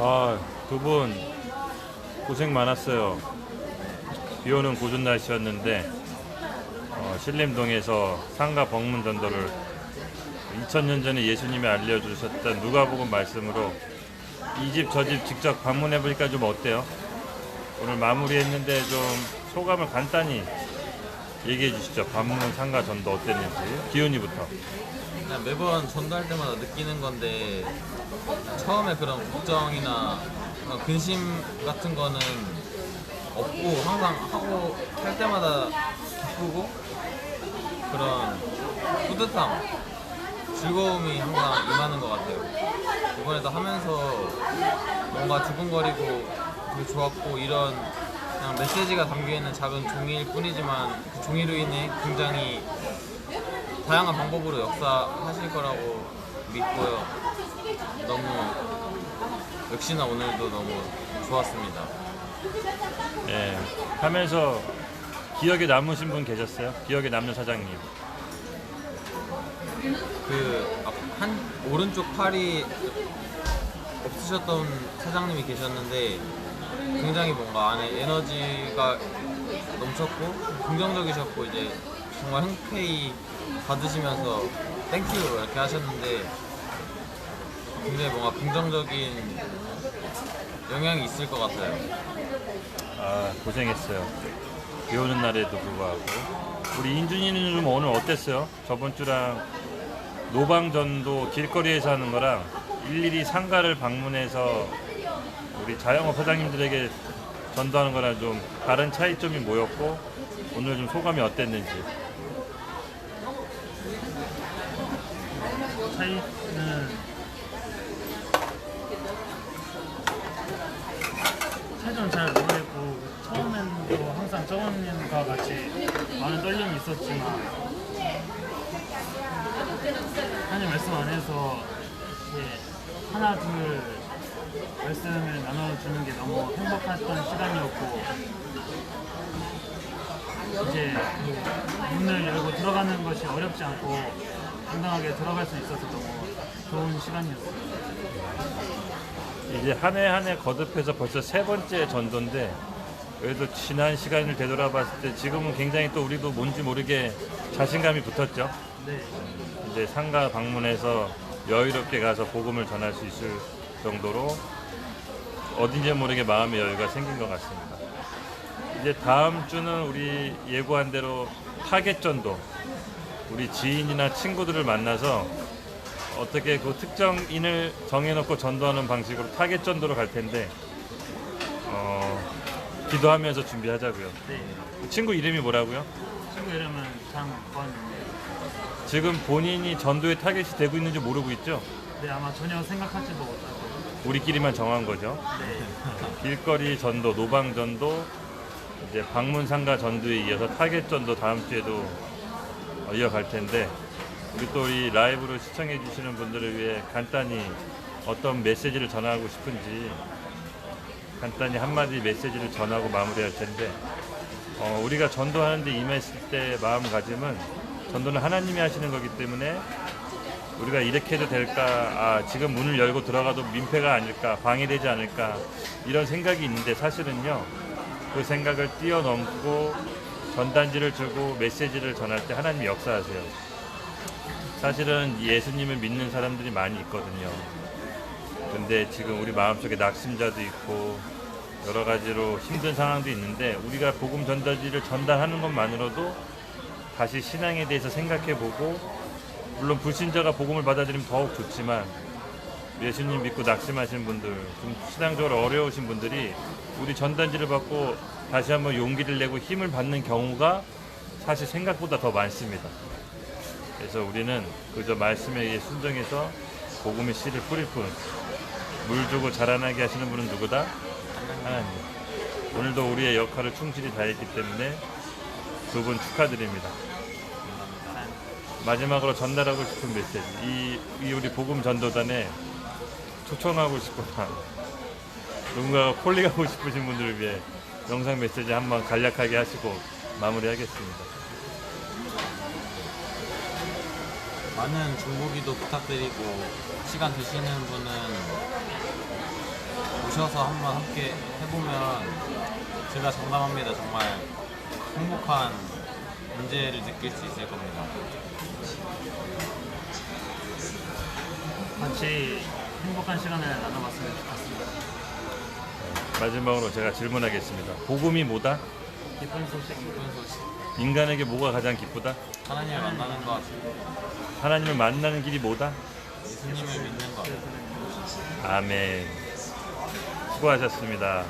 아, 두 분 고생 많았어요. 비 오는 고준 날씨였는데 어, 신림동에서 상가 방문 전도를 2000년 전에 예수님이 알려주셨던 누가복음 말씀으로 이 집 저 집 직접 방문해 보니까 좀 어때요? 오늘 마무리했는데 좀 소감을 간단히 얘기해 주시죠. 방문 상가 전도 어땠는지 기훈이부터. 그냥 매번 전도할 때마다 느끼는 건데 처음에 그런 걱정이나 근심 같은 거는 없고 항상 하고 할 때마다 기쁘고 그런 뿌듯함, 즐거움이 항상 임하는 것 같아요. 이번에도 하면서 뭔가 두근거리고 되게 좋았고 이런 그냥 메시지가 담겨 있는 작은 종이일 뿐이지만 그 종이로 인해 굉장히 다양한 방법으로 역사 하실 거라고 믿고요. 너무 역시나 오늘도 너무 좋았습니다. 예, 하면서 기억에 남으신 분 계셨어요? 기억에 남는 사장님. 그 한 오른쪽 팔이 없으셨던 사장님이 계셨는데 굉장히 뭔가 안에 에너지가 넘쳤고 긍정적이셨고 이제 정말 흔쾌히 받으시면서 땡큐 이렇게 하셨는데 굉장히 뭔가 긍정적인 영향이 있을 것 같아요. 아, 고생했어요. 비 오는 날에도 불구하고. 우리 인준이는 좀 오늘 어땠어요? 저번 주랑 노방전도 길거리에서 하는 거랑 일일이 상가를 방문해서 우리 자영업 사장님들에게 전도하는 거랑 좀 다른 차이점이 뭐였고 오늘 좀 소감이 어땠는지. 차이는 차이점은 잘 모르겠고 처음에도 항상 정원님과 같이 많은 떨림이 있었지만 하나님 말씀 안에서 이렇게 하나 둘 말씀을 나눠주는 게 너무 행복했던 시간이었고 이제 그 문을 열고 들어가는 것이 어렵지 않고 당당하게 들어갈 수 있어서 너무 좋은 시간이었어요. 이제 한 해 한 해 거듭해서 벌써 세 번째 전도인데 그래도 지난 시간을 되돌아봤을 때 지금은 굉장히 또 우리도 뭔지 모르게 자신감이 붙었죠. 네, 이제 상가 방문해서 여유롭게 가서 복음을 전할 수 있을 정도로 어딘지 모르게 마음의 여유가 생긴 것 같습니다. 이제 다음 주는 우리 예고한 대로 타겟 전도 우리 지인이나 친구들을 만나서 어떻게 그 특정인을 정해놓고 전도하는 방식으로 타겟 전도로 갈 텐데 어, 기도하면서 준비하자고요. 네. 그 친구 이름이 뭐라고요? 친구 이름은 장권입니다. 지금 본인이 전도의 타겟이 되고 있는지 모르고 있죠? 네, 아마 전혀 생각하지도 못하고. 우리끼리만 정한 거죠. 네, 길거리 전도, 노방 전도, 이제 방문 상가 전도에 이어서 타겟 전도 다음 주에도 어, 이어갈 텐데 우리 또 이 라이브로 시청해 주시는 분들을 위해 간단히 어떤 메시지를 전하고 싶은지 간단히 한마디 메시지를 전하고 마무리할 텐데 어, 우리가 전도하는데 임했을 때 마음가짐은 전도는 하나님이 하시는 거기 때문에 우리가 이렇게 해도 될까? 아, 지금 문을 열고 들어가도 민폐가 아닐까? 방해되지 않을까? 이런 생각이 있는데 사실은요, 그 생각을 뛰어넘고 전단지를 주고 메시지를 전할 때 하나님이 역사하세요. 사실은 예수님을 믿는 사람들이 많이 있거든요. 근데 지금 우리 마음속에 낙심자도 있고 여러 가지로 힘든 상황도 있는데 우리가 복음 전단지를 전달하는 것만으로도 다시 신앙에 대해서 생각해 보고 물론 불신자가 복음을 받아들이면 더욱 좋지만 예수님 믿고 낙심하신 분들, 좀 신앙적으로 어려우신 분들이 우리 전단지를 받고 다시 한번 용기를 내고 힘을 받는 경우가 사실 생각보다 더 많습니다. 그래서 우리는 그저 말씀에 의해 순종해서 복음의 씨를 뿌릴 뿐, 물 주고 자라나게 하시는 분은 누구다? 하나님. 오늘도 우리의 역할을 충실히 다했기 때문에 두 분 축하드립니다. 마지막으로 전달하고 싶은 메시지. 이, 이 우리 복음 전도단에 초청하고 싶거나 누군가가 콜링하고 싶으신 분들을 위해 영상 메시지 한번 간략하게 하시고 마무리하겠습니다. 많은 중보기도 부탁드리고 시간 되시는 분은 모셔서 한번 함께 해보면 제가 장담합니다. 정말 행복한 문제를 느낄 수 있을 겁니다. 같이 행복한 시간을 나눠봤으면 좋겠습니다. 마지막으로 제가 질문하겠습니다. 복음이 뭐다? 기쁜 소식. 기쁜 소식. 인간에게 뭐가 가장 기쁘다? 하나님을 만나는 것, 하나님을 만나는 길이 뭐다? 예수님을 믿는 것. 아멘. 수고하셨습니다.